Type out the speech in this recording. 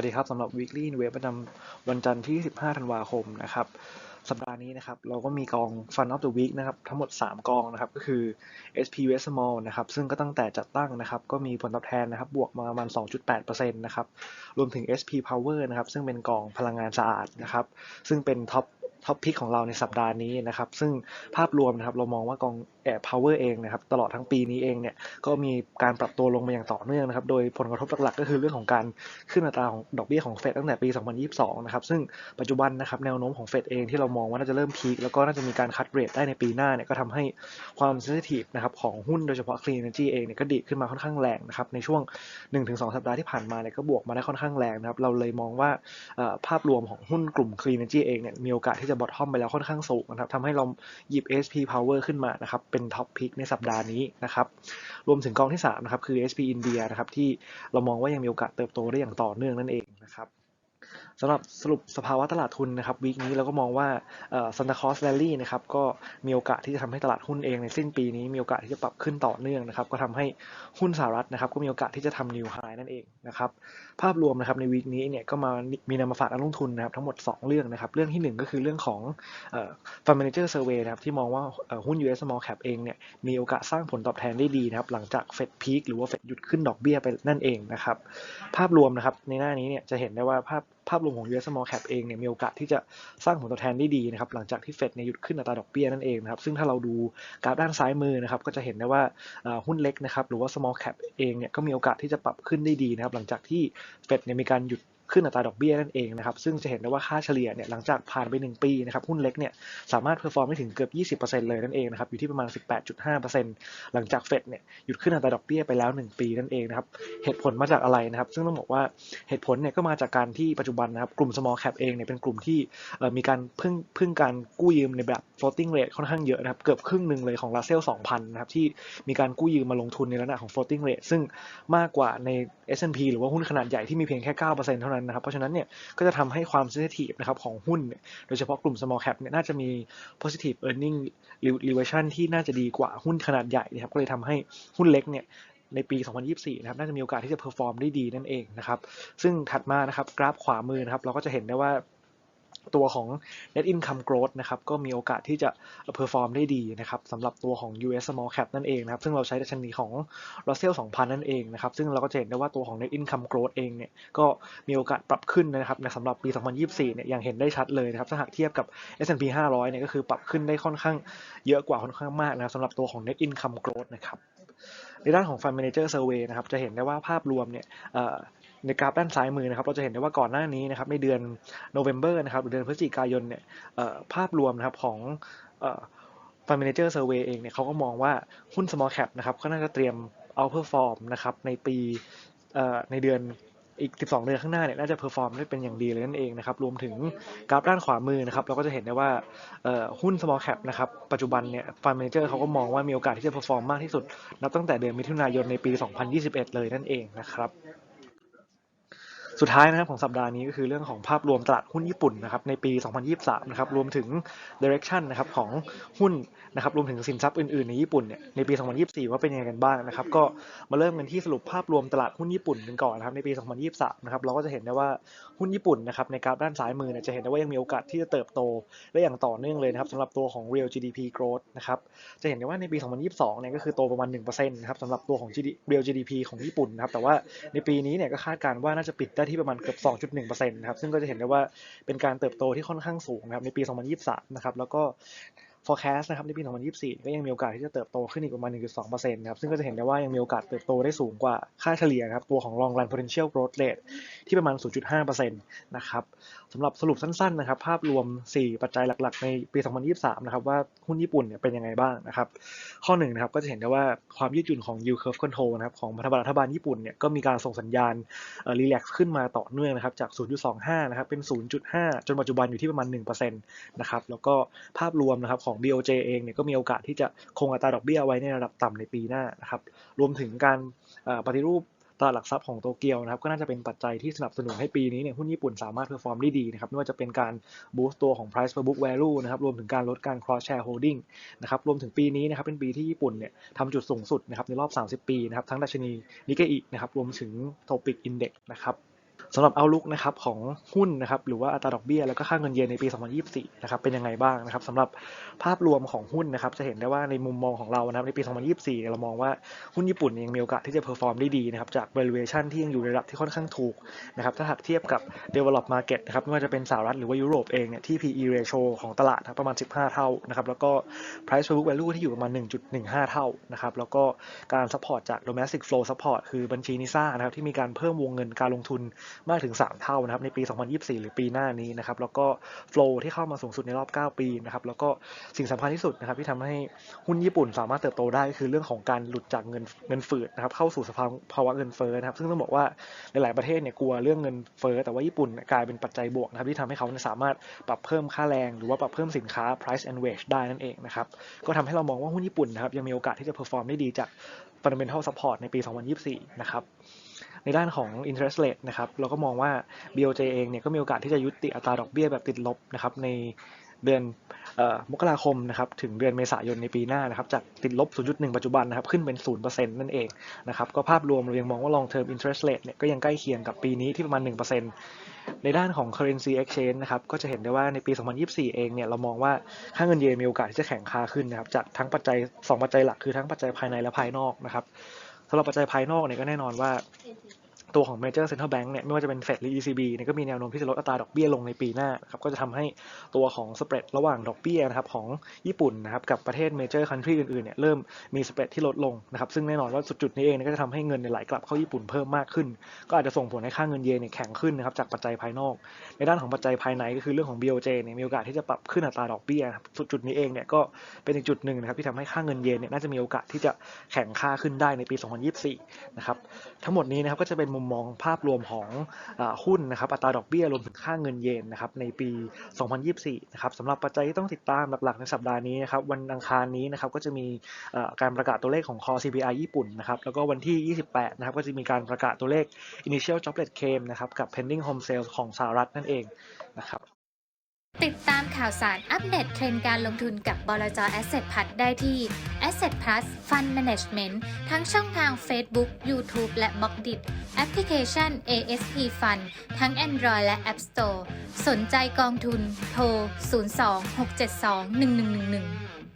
วัสดีครับสำหรับ weekly in web ประจำวันจันทร์ที่ 15 ธันวาคมนะครับ สัปดาห์นี้นะครับ เราก็มีกอง Fun of the Week นะครับ ทั้งหมด 3 กองนะครับ ก็คือ SP Westmall นะครับ ซึ่งก็ตั้งแต่จัดตั้งนะครับ ก็มีผลตอบแทนนะครับ บวกมาประมาณ 2.8%นะครับ รวมถึง SP Power นะครับ ซึ่งเป็นกองพลังงานสะอาดนะครับ ซึ่งเป็น top ท็อปพิกของเราในสัปดาห์นี้นะครับ ซึ่งภาพรวมนะครับเรามองว่ากองแอบพาวเวอร์เองนะครับตลอดทั้งปีนี้เองเนี่ยก็มีการปรับตัวลงมาอย่างต่อเนื่องนะครับ โดยผลกระทบหลักๆ ก็คือเรื่องของการขึ้นอัตราของดอกเบี้ยของเฟดตั้งแต่ปี 2022 นะครับ ซึ่งปัจจุบันนะครับแนวโน้มของเฟดเองที่เรามองว่าน่าจะเริ่มพีคแล้วก็น่าจะมีการคัดเรทได้ในปีหน้าเนี่ยก็ทำให้ความเซนซิทีฟนะครับของหุ้นโดยเฉพาะ Clean Energy เองเนี่ยก็ดีขึ้นมาค่อนข้างแรงนะครับในช่วง 1-2 สัปดาห์ที่ผ่านมาเนี่ยก็บวกมาได้ค่อนข้างแรงนะครับเราเลยมองว่าภาพรวมของหุ้นกลุ่ม Clean Energy เองเนี่ยมีโอกาสที่จะบอททอมไปแล้วค่อนข้างสูงนะครับทำให้เราหยิบ SP Power ขึ้นมานะครับเป็นท็อปพิกในสัปดาห์นี้นะครับรวมถึงกองที่3นะครับคือ SP India นะครับที่เรามองว่ายังมีโอกาสเติบโตได้อย่างต่อเนื่องนั่นเองนะครับ สำหรับสรุปสภาวะตลาดทุนนะครับวีคนี้เราก็มองว่าซันตาคอสแลลลี่นะครับก็มีโอกาสที่จะทำให้ตลาดหุ้นเองในสิ้นปีนี้มีโอกาสที่จะปรับขึ้นต่อเนื่องนะครับก็ทำให้หุ้นสหรัฐนะครับก็มีโอกาสที่จะทำนิวไฮนั่นเองนะครับภาพรวมนะครับในวีคนี้เนี่ยก็มามีนำมาฝากนักลงทุนนะครับทั้งหมด 2 เรื่องนะครับเรื่องที่ 1 ก็คือเรื่องของ Fund Manager Survey นะครับที่มองว่าหุ้น US Small Cap เองเนี่ยมีโอกาสสร้างผลตอบแทนได้ดีนะครับหลังจากเฟดพีคหรือว่าเฟดหยุดขึ้นดอกเบี้ยไปนั่นเองนะครับภาพรวมนะครับในหน้านี้เนี่ยจะเห็นได้ว่าภาพภาพรวมของ US Small Cap เองเนี่ยมีโอกาสที่จะสร้างผลตอบแทนได้ดีนะครับหลังจากที่เฟดเนี่ยหยุดขึ้นอัตราดอกเบี้ยนั่นเองนะครับซึ่งถ้าเราดูกราฟด้านซ้ายมือนะครับก็จะเห็นได้ว่าหุ้นเล็กนะครับหรือว่า small cap เองเนี่ยก็มีโอกาสที่จะปรับขึ้นได้ดีนะครับหลังจากที่เฟดเนี่ยมีการหยุด ขึ้นอัตราดอกเบี้ยนั่นเองนะครับซึ่งจะเห็นได้ว่าค่าเฉลี่ยเนี่ยหลังจากผ่านไป 1 ปีนะครับหุ้นเล็กเนี่ยสามารถเพอร์ฟอร์มได้ถึงเกือบ 20%เลยนั่นเองนะครับอยู่ที่ประมาณ 18.5%หลังจากเฟดเนี่ยหยุดขึ้นอัตราดอกเบี้ยไปแล้ว 1 ปีนั่นเองนะครับเหตุผลมาจากอะไรนะครับ ซึ่งต้องบอกว่าเหตุผลเนี่ยก็มาจากการที่ปัจจุบันนะครับกลุ่ม small cap เองเนี่ยเป็นกลุ่มที่มีการพึ่งพึ่งการกู้ยืมในแบบ floating rate ค่อนข้างเยอะนะครับเกือบครึ่งหนึ่งเลยของ Russell 2000นะครับที่มีการกู้ยืมมาลงทุนในลักษณะของ floating rate ซึ่งมากกว่าใน S&P หรือว่าหุ้นขนาดใหญ่ที่มีเพียงแค่ 9%เท่านั้นนะครับ เพราะฉะนั้นเนี่ยก็จะทำให้ความเซนซิทีฟนะครับของหุ้นโดยเฉพาะกลุ่ม small cap เนี่ยน่าจะมี positive earning revision ที่น่าจะดีกว่าหุ้นขนาดใหญ่นะครับก็เลยทำให้หุ้นเล็กเนี่ยในปี 2024 นะครับ น่าจะมีโอกาสที่จะ perform ได้ดีนั่นเองนะครับ ซึ่งถัดมานะครับ กราฟขวามือนะครับ เราก็จะเห็นได้ว่า ตัวของ net income growth นะครับ ก็มีโอกาสที่จะ perform ได้ดีนะครับสำหรับตัวของ US small cap นั่นเองนะครับ ซึ่งเราใช้ดัชนีของ Russell 2000 นั่นเองนะครับ ซึ่งเราก็จะเห็นได้ว่าตัวของ net income growth เองเนี่ย ก็มีโอกาสปรับขึ้นนะครับสำหรับปี 2024 เนี่ย อย่างเห็นได้ชัดเลยนะครับ ถ้าหากเทียบกับ S&P 500 เนี่ย ก็คือปรับขึ้นได้ค่อนข้างเยอะกว่าค่อนข้างมากนะครับสำหรับตัวของ net income growth นะครับ ในด้านของ Fund Manager Survey นะครับ จะเห็นได้ว่าภาพรวมเนี่ย ในกราฟด้านซ้ายมือนะครับเราจะเห็นได้ว่าก่อนหน้านี้นะครับในเดือนโนเวม ber นะครับหรือเดือนพฤศจิกายนเนี่ยภาพรวมนะครับของ Fund Manager Survey เองเนี่ยเขาก็มองว่าหุ้น small cap นะครับก็น่าจะเตรียม outperform นะครับในปีในเดือนอีก 12 เดือนข้างหน้าเนี่ยน่าจะเพอร์ฟอร์มได้เป็นอย่างดีเลยนั่นเองนะครับ รวมถึงกราฟด้านขวามือนะครับ เราก็จะเห็นได้ว่าหุ้น small cap นะครับ ปัจจุบันเนี่ย fund manager เขาก็มองว่ามีโอกาสที่จะเพอร์ฟอร์มมากที่สุด นับตั้งแต่เดือนมิถุนายนในปี 2021 เลยนั่นเองนะครับ สุดท้ายนะครับของสัปดาห์นี้ก็คือเรื่องของภาพรวมตลาดหุ้นญี่ปุ่นนะครับในปี 2023 นะครับรวมถึง direction นะครับของหุ้นนะครับรวมถึงสินทรัพย์อื่นๆในญี่ปุ่นเนี่ยในปี 2024 ว่าเป็นยังไงกันบ้างนะครับก็มาเริ่มกันที่สรุปภาพรวมตลาดหุ้นญี่ปุ่นกันก่อนนะครับในปี 2023 นะครับเราก็จะเห็นได้ว่าหุ้นญี่ปุ่นนะครับในกราฟด้านซ้ายมือเนี่ยจะเห็นได้ว่ายังมีโอกาสที่จะเติบโตได้อย่างต่อเนื่องเลยนะครับสำหรับตัวของ real GDP growth นะครับจะเห็นได้ว่าในปี 2022 เนี่ยก็คือโตประมาณ1%นะครับสำหรับตัวของ real GDP ของญี่ปุ่นนะครับแต่ว่าในปีนี้เนี่ยก็คาดการณ์ว่าน่าจะปิดได้ที่ประมาณเกือบ 2.1%นะครับ ซึ่งก็จะเห็นได้ว่าเป็นการเติบโตที่ค่อนข้างสูงนะครับในปี 2023 นะครับ แล้วก็ forecast นะครับในปี 2024 ก็ยังมีโอกาสที่จะเติบโตขึ้นอีกประมาณ 1.2%นะครับซึ่งก็จะเห็นได้ว่ายังมีโอกาสเติบโตได้สูงกว่าค่าเฉลี่ยครับตัวของ long run potential growth rate ที่ประมาณ 0.5%นะครับสำหรับสรุปสั้นๆนะครับภาพรวม 4 ปัจจัยหลักๆ ในปี 2023 นะครับว่าหุ้นญี่ปุ่นเนี่ยเป็นยังไงบ้างนะครับข้อ1นะครับก็จะเห็นได้ว่าความยืดหยุ่นของ yield curve control นะครับของพันธบัตรรัฐบาลญี่ปุ่นเนี่ยก็มีการส่งสัญญาณ relax ขึ้นมาต่อเนื่องนะครับจาก 0.25 นะครับเป็น 0.5 จนปัจจุบันอยู่ที่ประมาณ 1%นะครับแล้วก็ภาพรวมนะครับของ BOJ เองเนี่ยก็มีโอกาสที่จะคงอัตราดอกเบี้ยไว้ในระดับต่ำในปีหน้านะครับรวมถึงการปฏิรูปตลาดหลักทรัพย์ของโตเกียวนะครับก็น่าจะเป็นปัจจัยที่สนับสนุนให้ปีนี้เนี่ยหุ้นญี่ปุ่นสามารถเพอร์ฟอร์มได้ดีนะครับไม่ว่าจะเป็นการบูสต์ตัวของ price per book value นะครับรวมถึงการลดการ cross share holding นะครับรวมถึงปีนี้นะครับเป็นปีที่ญี่ปุ่นเนี่ยทำจุดสูงสุดนะครับในรอบ 30 ปีนะครับทั้งดัชนีนิกเกอินะครับรวมถึงโทปิกอินเด็กนะครับ สำหรับ outlook นะครับของหุ้นนะครับหรือว่าอัตราดอกเบี้ยแล้วก็ค่าเงินเยนในปี 2024 นะครับเป็นยังไงบ้างนะครับสำหรับภาพรวมของหุ้นนะครับจะเห็นได้ว่าในมุมมองของเรานะครับในปี 2024 เรามองว่าหุ้นญี่ปุ่นยังมีโอกาสที่จะ perform ได้ดีนะครับจาก valuation ที่ยังอยู่ในระดับที่ค่อนข้างถูกนะครับถ้าหากเทียบกับ develop market นะครับไม่ว่าจะเป็นสหรัฐหรือว่ายุโรปเองเนี่ยที่ PE ratio ของตลาดประมาณ 15 เท่านะครับแล้วก็ price to book value ที่อยู่ประมาณ 1.15 เท่านะครับแล้วก็การ support จาก domestic flow support คือบัญชีนิซ่านะครับที่มีการเพิ่มวงเงินการลงทุนมากถึง 3 เท่านะครับในปี 2024 หรือปีหน้านี้นะครับแล้วก็ flow ที่เข้ามาสูงสุดในรอบ 9 ปีนะครับแล้วก็สิ่งสำคัญที่สุดนะครับที่ทำให้หุ้นญี่ปุ่นสามารถเติบโตได้ก็คือเรื่องของการหลุดจากเงินเงินฝืดนะครับเข้าสู่สภาภาวะเงินเฟ้อนะครับซึ่งต้องบอกว่าหลายๆประเทศเนี่ยกลัวเรื่องเงินเฟ้อแต่ว่าญี่ปุ่นกลายเป็นปัจจัยบวกนะครับที่ทำให้เขาสามารถปรับเพิ่มค่าแรง หรือว่าปรับเพิ่มสินค้า price and wage ได้นั่นเองนะครับก็ทำให้เรามองว่าหุ้นญี่ปุ่นนะครับยังมีโอกาสที่จะ perform ได้ดีจาก fundamental support ในปี 2024 นะครับ ในด้านของ interest rate นะครับเราก็มองว่า BOJ เองเนี่ยก็มีโอกาสที่จะยุติอัตราดอกเบี้ยแบบติดลบนะครับในเดือนอมกราคมนะครับถึงเดือนเมษายนในปีหน้านะครับจากติดลบ 0.1 ปัจจุบันนะครับขึ้นเป็น 0%นั่นเองนะครับก็ภาพรวมเรายังมองว่า long term interest rate เนี่ยก็ยังใกล้เคียงกับปีนี้ที่ประมาณ 1%ในด้านของ currency exchange นะครับก็จะเห็นได้ว่าในปี 2024 เองเนี่ยเรามองว่าค่าเงินเยนมีโอกาสที่จะแข็งค่าขึ้นนะครับจากทั้งปัจจัย 2 ปัจจัยหลักคือทั้งปัจจัยภายในและภายนอกนะครับ สำหรับปัจจัยภายนอกเนี่ยก็แน่นอนว่า ตัวของ Major Central Bank เนี่ยไม่ว่าจะเป็น Fed หรือ ECB เนี่ยก็มีแนวโน้มที่จะลดอัตราดอกเบี้ยลงในปีหน้านครับก็จะทำให้ตัวของ spread ระหว่างดอกเบี้ยนะครับของญี่ปุ่นนะครับกับประเทศ Major Country อื่นๆเนี่ยเริ่มมี spread ที่ลดลงนะครับซึ่งแน่นอนว่าจุดนี้เองเนี่ยก็จะทำให้เงินเนี่ยไหลกลับเข้าญี่ปุ่นเพิ่มมากขึ้น ก็อาจจะส่งผลให้ค่าเงินเยนเนี่ยแข็งขึ้นนะครับจากปัจจัยภายนอก ในด้านของปัจจัยภายในก็คือเรื่องของ BOJ เนี่ยมีโอกาสที่จะปรับขึ้นอัตราดอกเบี้ยนะครับจุดนี้เองเนี่ยก็เป็นอีกจุดหนึ่งนะครับที่ทำให้ค่าเงินเยนเนี่ยน่าจะมีโอกาสที่จะแข็งค่าขึ้นได้ในปี 2024 นะครับทั้งหมดนี้นะครับก็จะเป็นมุมมองภาพรวมของอหุ้นนะครับอัตราดอกเบี้ยรวมถึงค่าเงินเยนนะครับในปี 2024 นะครับสำหรับปัจจัยที่ต้องติดตามหลักๆในสัปดาห์นี้นะครับวันอังคารนี้นะครับก็จะมีการประกาศตัวเลขของ Core CPI ญี่ปุ่นนะครับแล้วก็วันที่ 28 นะครับก็จะมีการประกาศตัวเลข Initial Jobless Claim นะครับกับ Pending Home Sales ของสหรัฐนั่นเองนะครับ ติดตามข่าวสารอัปเดตเทรนด์การลงทุนกับบลจ Asset Plus ได้ที่ Asset Plus Fund Management ทั้งช่องทาง Facebook, YouTube และ b ล็อกดิแอปพลิเคชัน ASP Fund ทั้ง Android และ App Store สนใจกองทุน โทร 02 672 1111